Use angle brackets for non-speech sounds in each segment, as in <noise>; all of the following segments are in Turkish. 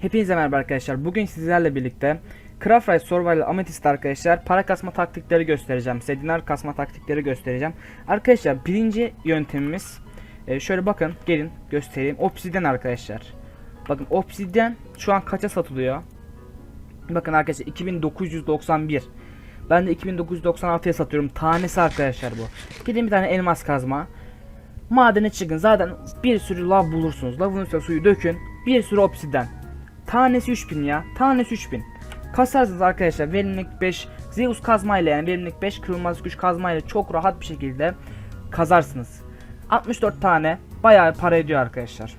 Hepinize merhaba arkadaşlar. Bugün sizlerle birlikte Craft Rise Survival Amethyst arkadaşlar para kasma taktikleri göstereceğim. Size dinar kasma taktikleri göstereceğim. Arkadaşlar birinci yöntemimiz e, şöyle bakın gelin göstereyim. Obsidian arkadaşlar. Bakın Obsidian şu an kaça satılıyor? Bakın arkadaşlar 2991. Ben de 2996'ya satıyorum. Tanesi arkadaşlar bu. Gidin bir tane elmas kazma. Madene çıkın. Zaten bir sürü lav bulursunuz. Lavın üstüne suyu dökün. Bir sürü obsidian. Tanesi 3000 ya. Tanesi 3000. Kasarsınız arkadaşlar. Verimlilik 5. Zeus kazmayla yani verimlilik 5 kırılmaz güç kazmayla çok rahat bir şekilde kazarsınız. 64 tane bayağı para ediyor arkadaşlar.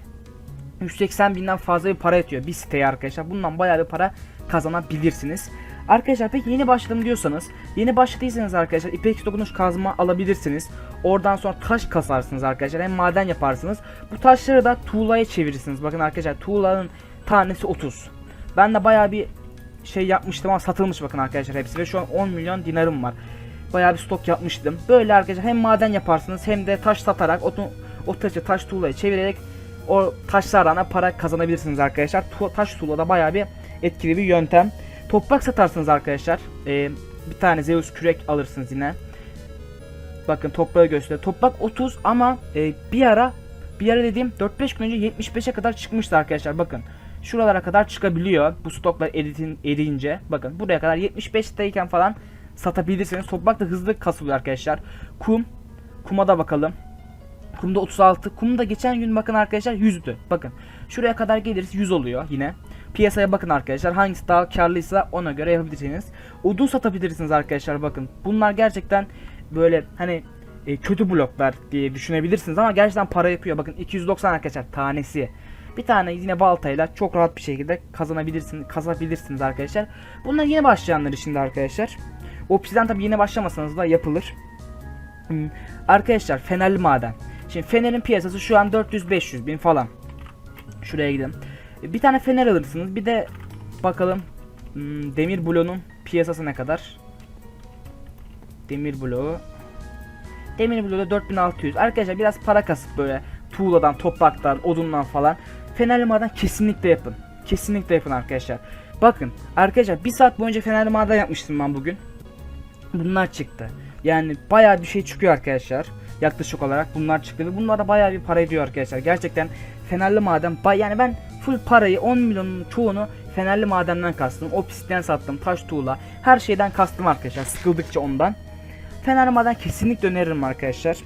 180 binden fazla bir para ediyor bir siteye arkadaşlar. Bundan bayağı bir para kazanabilirsiniz. Arkadaşlar peki yeni başladım diyorsanız yeni başladıysanız arkadaşlar ipek dokunuş kazma alabilirsiniz. Oradan sonra taş kasarsınız arkadaşlar. Hem maden yaparsınız. Bu taşları da tuğlaya çevirirsiniz. Bakın arkadaşlar tuğlanın tanesi 30. Ben de bayağı bir şey yapmıştım ama satılmış bakın arkadaşlar hepsi ve şu an 10 milyon dinarım var. Bayağı bir stok yapmıştım. Böyle arkadaşlar hem maden yaparsınız hem de taş satarak o, o taşı taş tuğlaya çevirerek o taşlardan da para kazanabilirsiniz arkadaşlar. Tu- taş tuğla da bayağı bir etkili bir yöntem. Toprak satarsınız arkadaşlar. Ee, bir tane Zeus kürek alırsınız yine. Bakın toprağı gösteriyor. Toprak 30 ama e, bir ara bir ara dediğim 4-5 gün önce 75'e kadar çıkmıştı arkadaşlar. Bakın şuralara kadar çıkabiliyor. Bu stoklar eritin, eriyince. Bakın buraya kadar 75'teyken falan satabilirsiniz. Toprak da hızlı kasılıyor arkadaşlar. Kum. Kuma da bakalım. Kumda 36. Kumda geçen gün bakın arkadaşlar 100'dü. Bakın şuraya kadar geliriz 100 oluyor yine. Piyasaya bakın arkadaşlar. Hangisi daha karlıysa ona göre yapabilirsiniz. Odun satabilirsiniz arkadaşlar bakın. Bunlar gerçekten böyle hani e, kötü bloklar diye düşünebilirsiniz ama gerçekten para yapıyor. Bakın 290 arkadaşlar tanesi. Bir tane yine baltayla çok rahat bir şekilde kazanabilirsiniz, kazabilirsiniz arkadaşlar. Bunlar yeni başlayanlar için de arkadaşlar. Obsidian tabi yeni başlamasanız da yapılır. Hmm, Arkadaşlar fenerli maden. Şimdi fenerin piyasası şu an 400-500 bin falan. Şuraya gidelim. E, Bir tane fener alırsınız. Bir de bakalım hmm, demir bloğunun piyasası ne kadar? Demir bloğu. Demir bloğu da 4600. Arkadaşlar biraz para kasıp böyle tuğladan, topraktan, odundan falan fenerli maden kesinlikle yapın. Kesinlikle yapın arkadaşlar. Bakın arkadaşlar bir saat boyunca fenerli maden yapmıştım ben bugün. Bunlar çıktı. Yani bayağı bir şey çıkıyor arkadaşlar. Yaklaşık olarak bunlar çıktı ve bunlar da bayağı bir para ediyor arkadaşlar. Gerçekten fenerli maden yani ben full parayı 10 milyonun çoğunu fenerli madenden kastım. Obsidian sattım, taş tuğla, her şeyden kastım arkadaşlar. Sıkıldıkça ondan. Fenerli maden kesinlikle öneririm arkadaşlar.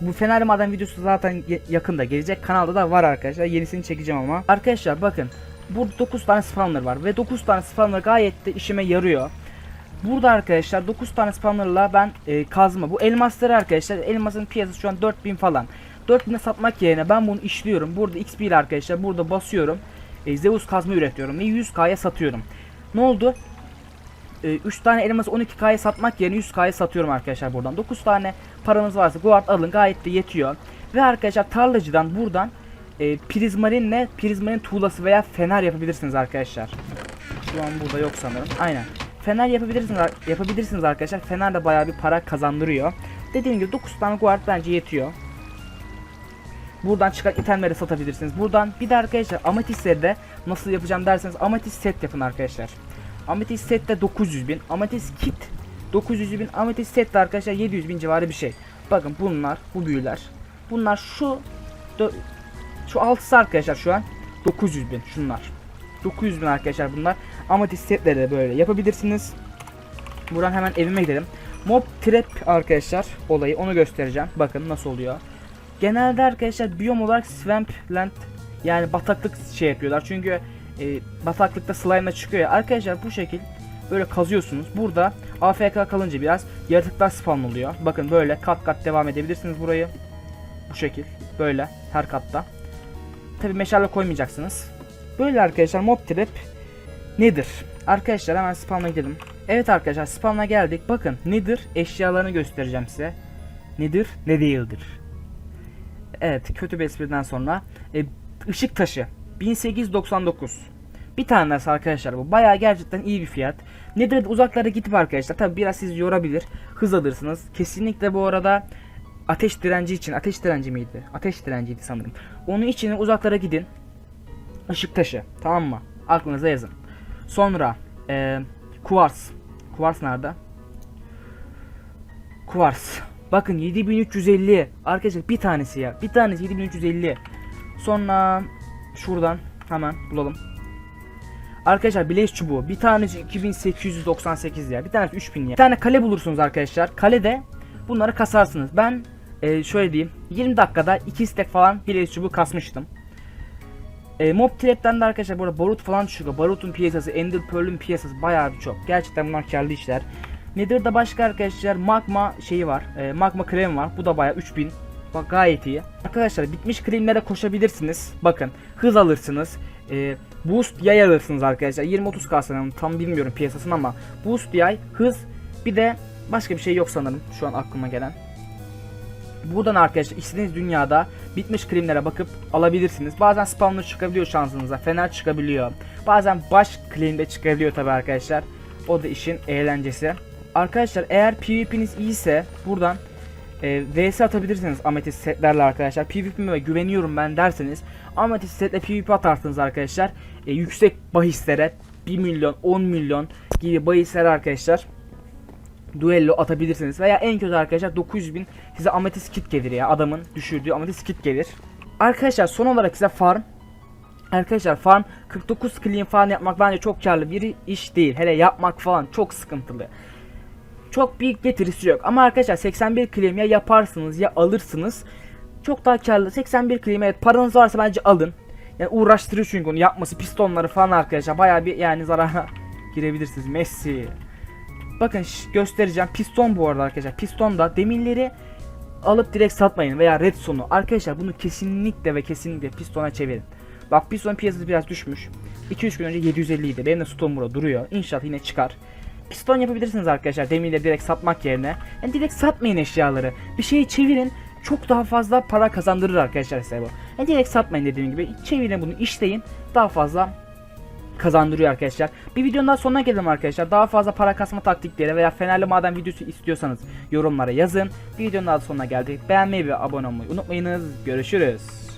Bu Fenerli Maden videosu zaten yakında gelecek. Kanalda da var arkadaşlar. Yenisini çekeceğim ama. Arkadaşlar bakın. Burada 9 tane spawner var ve 9 tane spawner gayet de işime yarıyor. Burada arkadaşlar 9 tane spawnerla ben e, kazma. Bu elmasları arkadaşlar elmasın piyasası şu an 4000 falan. 4000'e satmak yerine ben bunu işliyorum. Burada XP ile arkadaşlar burada basıyorum. E, Zeus kazma üretiyorum ve 100k'ya satıyorum. Ne oldu? 3 tane elması 12k'ya satmak yerine 100k'ya satıyorum arkadaşlar buradan. 9 tane paranız varsa guard alın gayet de yetiyor. Ve arkadaşlar tarlacıdan buradan e, prizmarinle prizmarin tuğlası veya fener yapabilirsiniz arkadaşlar. Şu an burada yok sanırım. Aynen. Fener yapabilirsiniz yapabilirsiniz arkadaşlar. Fener de bayağı bir para kazandırıyor. Dediğim gibi 9 tane guard bence yetiyor. Buradan çıkan itemleri satabilirsiniz. Buradan bir de arkadaşlar ametistleri de nasıl yapacağım derseniz ametist set yapın arkadaşlar. Ametist set de 900 bin. Ametist kit 900 bin. Ametist set de arkadaşlar 700 bin civarı bir şey. Bakın bunlar bu büyüler. Bunlar şu şu altısı arkadaşlar şu an 900 bin şunlar. 900 bin arkadaşlar bunlar. Ametist setleri de böyle yapabilirsiniz. Buradan hemen evime gidelim. Mob trap arkadaşlar olayı onu göstereceğim. Bakın nasıl oluyor. Genelde arkadaşlar biyom olarak swampland yani bataklık şey yapıyorlar. Çünkü e, bataklıkta slime'la çıkıyor ya. Arkadaşlar bu şekil böyle kazıyorsunuz. Burada AFK kalınca biraz yaratıklar spawn oluyor. Bakın böyle kat kat devam edebilirsiniz burayı. Bu şekil. Böyle her katta. Tabi meşale koymayacaksınız. Böyle arkadaşlar mob trap nedir? Arkadaşlar hemen spawn'a gidelim. Evet arkadaşlar spawn'a geldik. Bakın nedir? Eşyalarını göstereceğim size. Nedir? Ne değildir? Evet kötü bir espriden sonra. E, ışık taşı 1899. Bir tanesi arkadaşlar bu. Bayağı gerçekten iyi bir fiyat. Nedir uzaklara gidip arkadaşlar tabi biraz sizi yorabilir. Hız alırsınız. Kesinlikle bu arada ateş direnci için ateş direnci miydi? Ateş direnciydi sanırım. Onun için uzaklara gidin. ışık taşı. Tamam mı? Aklınıza yazın. Sonra e, kuvars. Kuvars nerede? Kuvars. Bakın 7350. Arkadaşlar bir tanesi ya. Bir tanesi 7350. Sonra şuradan hemen bulalım. Arkadaşlar bileş çubuğu. Bir tanesi 2898 ya. Bir tanesi 3000 ya. Bir tane kale bulursunuz arkadaşlar. Kalede bunları kasarsınız. Ben e, şöyle diyeyim. 20 dakikada 2 stek falan bileş çubuğu kasmıştım. E, Mob Trap'ten de arkadaşlar burada barut falan çıkıyor. Barutun piyasası, Ender Pearl'ün piyasası bayağı bir çok. Gerçekten bunlar karlı işler. Nether'da başka arkadaşlar magma şeyi var. E, magma krem var. Bu da bayağı 3000. Bak gayet iyi. Arkadaşlar bitmiş kremlere koşabilirsiniz. Bakın hız alırsınız. E, boost yay alırsınız arkadaşlar. 20-30 k tam bilmiyorum piyasasını ama boost yay, hız bir de başka bir şey yok sanırım şu an aklıma gelen. Buradan arkadaşlar istediğiniz dünyada bitmiş kremlere bakıp alabilirsiniz. Bazen spawner çıkabiliyor şansınıza. Fener çıkabiliyor. Bazen baş claim'de çıkabiliyor tabi arkadaşlar. O da işin eğlencesi. Arkadaşlar eğer PvP'niz iyiyse buradan e, VS atabilirsiniz ametist setlerle arkadaşlar. PvP'me güveniyorum ben derseniz ametist setle PvP atarsınız arkadaşlar. E, yüksek bahislere 1 milyon 10 milyon gibi bahisler arkadaşlar duello atabilirsiniz. Veya en kötü arkadaşlar 900 bin size ametist kit gelir ya adamın düşürdüğü ametist kit gelir. Arkadaşlar son olarak size farm Arkadaşlar farm 49 clean falan yapmak bence çok karlı bir iş değil. Hele yapmak falan çok sıkıntılı. Çok büyük getirisi yok. Ama arkadaşlar 81 claim ya yaparsınız ya alırsınız. Çok daha karlı. 81 claim evet paranız varsa bence alın. Yani uğraştırıyor çünkü onu yapması pistonları falan arkadaşlar baya bir yani zarara <laughs> girebilirsiniz. Messi. Bakın göstereceğim. Piston bu arada arkadaşlar. Piston da demirleri alıp direkt satmayın veya redstone'u. Arkadaşlar bunu kesinlikle ve kesinlikle pistona çevirin. Bak piston piyasası biraz düşmüş. 2-3 gün önce 750 idi. Benim de stoğum burada duruyor. İnşallah yine çıkar. Piston yapabilirsiniz arkadaşlar demirleri direkt satmak yerine. Yani direkt satmayın eşyaları. Bir şeyi çevirin. Çok daha fazla para kazandırır arkadaşlar size bu. Yani direkt satmayın dediğim gibi. Çevirin bunu işleyin. Daha fazla kazandırıyor arkadaşlar. Bir videonun daha sonuna gelelim arkadaşlar. Daha fazla para kasma taktikleri veya fenerli maden videosu istiyorsanız yorumlara yazın. Bir videonun daha sonuna geldik. Beğenmeyi ve abone olmayı unutmayınız. Görüşürüz.